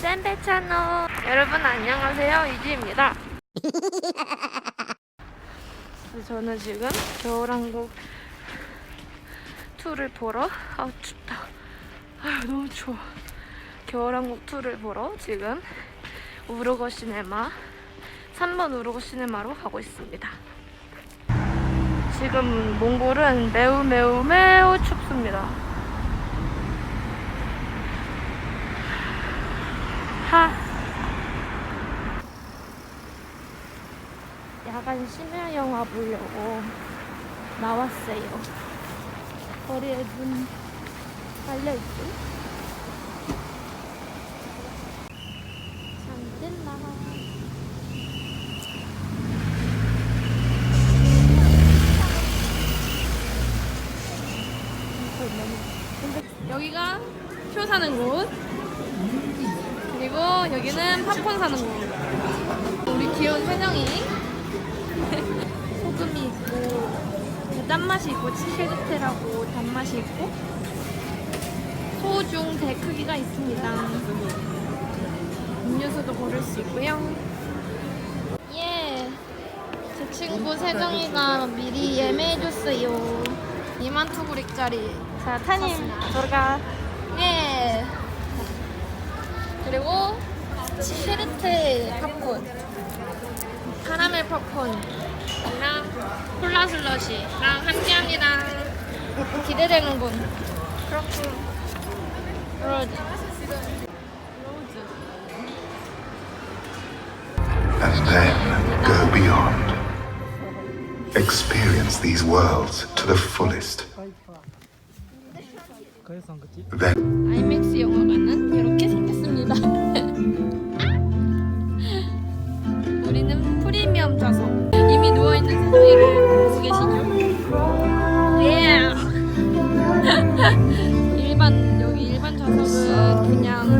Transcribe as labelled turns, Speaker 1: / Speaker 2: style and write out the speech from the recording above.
Speaker 1: 채널. 여러분 안녕하세요. 이지입니다. 저는 지금 겨울왕국 투를 보러 아 춥다. 아 너무 추워. 겨울왕국 투를 보러 지금 우르거 시네마 3번 우르거 시네마로 가고 있습니다. 지금 몽골은 매우 매우 매우 춥습니다 하 야간 심야 영화 보려고 나왔어요. 거리에 눈 달려있죠? 잠들라. 여기가 표 사는 곳. 그리고 여기는 팝콘 사는 곳. 우리 귀여운 세정이 소금이 있고 짠맛이 있고 치즈테라고 단맛이 있고 소중 대 크기가 있습니다. 음료수도 고를 수 있고요. 예. 제 친구 세정이가 미리 예매해줬어요. 2만 투구릭짜리. 자, 타님 들어가. 예. 그리고 치르테 팝콘. 카라멜 팝콘이랑 콜라 슬러시랑 함께합니다. 기대되는군. 그렇군. 로즈. 로즈.
Speaker 2: and then go beyond. Experience these worlds to the fullest. Then
Speaker 1: 영화관은 이렇게 생겼습니다. 우리는 프리미엄 좌석. 이미 누워있는 세상이를 보고 계시죠? 예! 일반, 여기 일반 좌석은 그냥